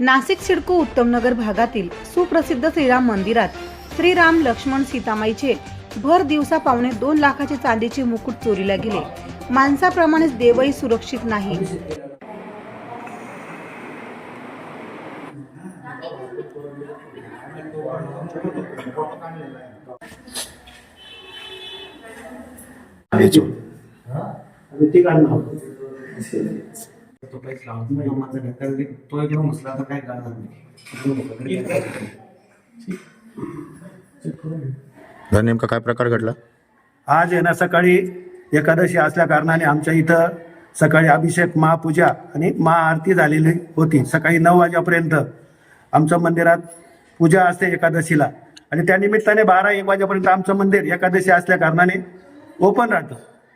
नाशिक सिडको उत्तमनगर भागातील सुप्रसिद्ध श्रीराम मंदिरात श्रीराम लक्ष्मण सीतामाईचे भर दिवसा पावणे दोन लाखाचे चांदीचे मुकुट चोरीला गेले. माणसाप्रमाणेच देवही सुरक्षित नाही. ते तो नाही तर करणार नाही नेमका काय प्रकार घडला? आज आहे ना सकाळी एकादशी असल्या कारणाने आमच्या इथं सकाळी अभिषेक महापूजा आणि महाआरती झालेली होती. सकाळी नऊ वाजेपर्यंत आमच्या मंदिरात पूजा असते एकादशीला. आणि त्या निमित्ताने बारा एक वाजेपर्यंत आमचं मंदिर एकादशी असल्या कारणाने ओपन राहतं.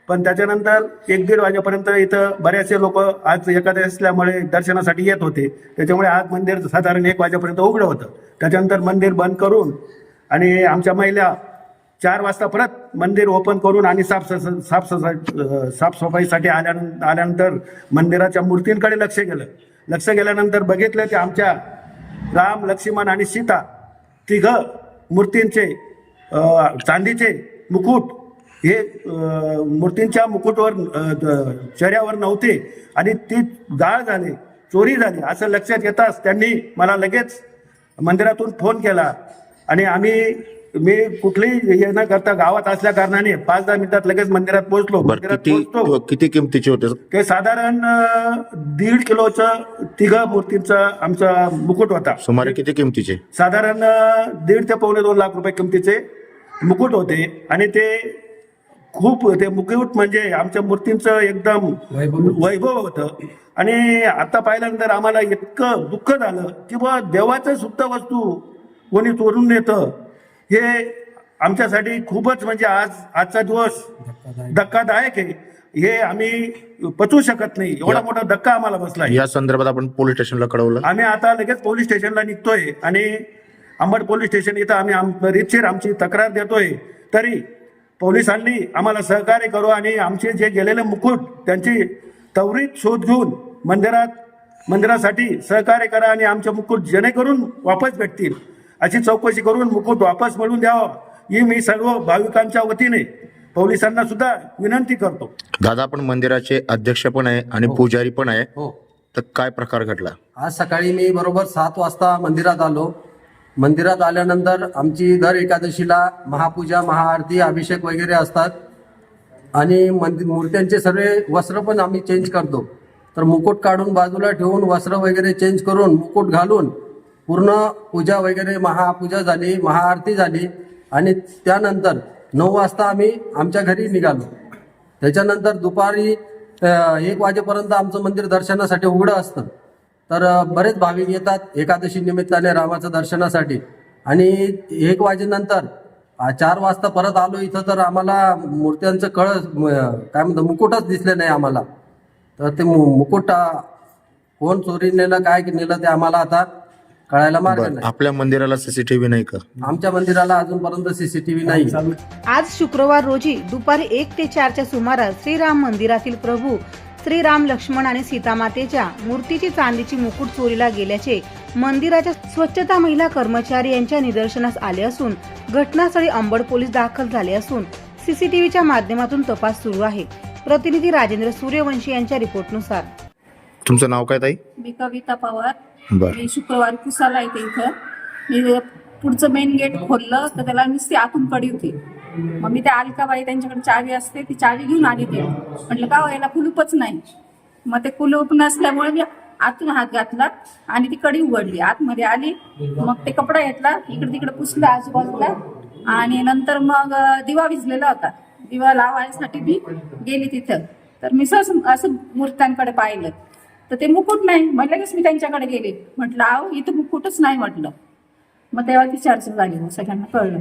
पण त्याच्यानंतर एक दीड वाजेपर्यंत इथं बरेचसे लोक आज एखाद्या असल्यामुळे दर्शनासाठी येत होते. त्याच्यामुळे आज मंदिर साधारण एक वाजेपर्यंत उघडं होतं. त्याच्यानंतर मंदिर बंद करून आणि आमच्या महिला चार वाजता परत मंदिर ओपन करून आणि साफ साफसफाई साफसफाईसाठी आल्या आल्यानंतर मंदिराच्या मूर्तींकडे लक्ष गेलं. लक्ष गेल्यानंतर बघितलं की आमच्या राम लक्ष्मण आणि सीता तिघ मूर्तींचे चांदीचे मुकुट हे मूर्तींच्या मुकुटवर चेहऱ्यावर नव्हते. आणि ती गाळ झाली चोरी झाली असं लक्षात येताच त्यांनी मला लगेच मंदिरातून फोन केला. आणि आम्ही मी कुठलीही हे न करता गावात असल्या कारणाने पाच दहा मिनिटात लगेच मंदिरात पोहोचलो. मंदिरात किती पोहोचतो किती किमतीचे होते? ते साधारण दीड किलोचं तिघ मूर्तींचं आमचा मुकुट होता. सुमारे किती किमतीचे? साधारण दीड ते पावणे दोन लाख रुपये किमतीचे मुकुट होते. आणि ते खूप ते मुकुट म्हणजे आमच्या मूर्तींचं एकदम वैभव. होतं. आणि आता पाहिल्यानंतर आम्हाला इतकं दुःख झालं की बा देवाचं सुद्धा वस्तू कोणी चोरून नेतं हे आमच्यासाठी खूपच म्हणजे आज आजचा दिवस धक्कादायक. आहे. हे आम्ही पचवू शकत नाही. एवढा मोठा धक्का आम्हाला बसला या संदर्भात आपण पोलीस स्टेशनला कळवलं. आम्ही आता लगेच पोलीस स्टेशनला निघतोय आणि अंबड पोलीस स्टेशन इथं आम्ही आम रीतशीर आमची तक्रार देतोय. तरी पोलिसांनी आम्हाला सहकार्य करू आणि आमचे जे गेलेले मुकुट त्यांची त्वरित शोध घेऊन मंदिरात मंदिरासाठी सहकार्य करा आणि आमचे मुकुट जेणेकरून वापस भेटतील. अशी चौकशी करून मुकुट वापस मिळवून द्यावं. ही मी सर्व भाविकांच्या वतीने पोलिसांना सुद्धा विनंती करतो. दादा आपण मंदिराचे अध्यक्ष पण आहे आणि पुजारी पण आहे. हो. तर काय प्रकार घडला? आज सकाळी मी बरोबर सात वाजता मंदिरात आलो. मंदिरात आल्यानंतर आमची दर एकादशीला महापूजा महाआरती अभिषेक वगैरे असतात. आणि मंदिर मूर्त्यांचे सर्व वस्त्र पण आम्ही चेंज करतो. तर मुकुट काढून बाजूला ठेवून वस्त्र वगैरे चेंज करून मुकुट घालून पूर्ण पूजा वगैरे महापूजा झाली महाआरती झाली. आणि त्यानंतर नऊ वाजता आम्ही आमच्या घरी निघालो. त्याच्यानंतर दुपारी एक वाजेपर्यंत आमचं मंदिर दर्शनासाठी उघडं असतं. तर बरेच भाविक येतात एकादशी निमित्ताने रामाचं दर्शनासाठी. आणि एक वाजेनंतर चार वाजता परत आलो इथं तर आम्हाला मूर्त्यांचं कळ काय म्हणतं मुकुटच दिसले नाही आम्हाला. तर ते मुकुट कोण चोरी नेलं काय नेलं ते आम्हाला आता कळायला मार्ग नाही. आपल्या मंदिराला सीसीटीव्ही नाही का? आमच्या मंदिराला अजूनपर्यंत सीसीटीव्ही नाही. आज शुक्रवार रोजी दुपारी एक ते चारच्या सुमारास श्रीराम मंदिरातील प्रभू श्रीराम लक्ष्मण आणि सीतामातेच्या मूर्तीची चांदीची मुकुट चोरीला गेल्याचे मंदिराच्या स्वच्छता महिला कर्मचारी यांच्या निदर्शनास आले असून घटनास्थळी अंबड पोलीस दाखल झाले असून सीसीटीव्हीच्या माध्यमातून तपास सुरू आहे. प्रतिनिधी राजेंद्र सूर्यवंशी यांच्या रिपोर्टनुसार. तुमचं नाव काय ताई? मी कविता पवार. बर. मी शुक्रवारी पुसाला येते इथं. मी पुढचं मेन गेट खोललं तर त्याला नुसती आतून कडी होती. मग मी त्या अलकाबाई त्यांच्याकडे चावी असते ती चावी घेऊन आली ते. म्हटलं का हो, याला कुलूपच नाही. मग ते कुलूप नसल्यामुळे मी आतून हात घातला आणि ती कडी उघडली. आतमध्ये आली मग ते कपडा घेतला इकडे तिकडे पुसला आजूबाजूला. आणि नंतर मग दिवा विजलेला होता. दिवा लावायसाठी मी गेली तिथं. तर मी सहज असं मूर्त्यांकडे पाहिलं. तर ते मुकुट नाही म्हटलं लगेच मी त्यांच्याकडे गेले. म्हटलं आहो इथं मुकुटच नाही म्हटलं. मग तेव्हा ती चर्चा झाली मग सगळ्यांना कळलं.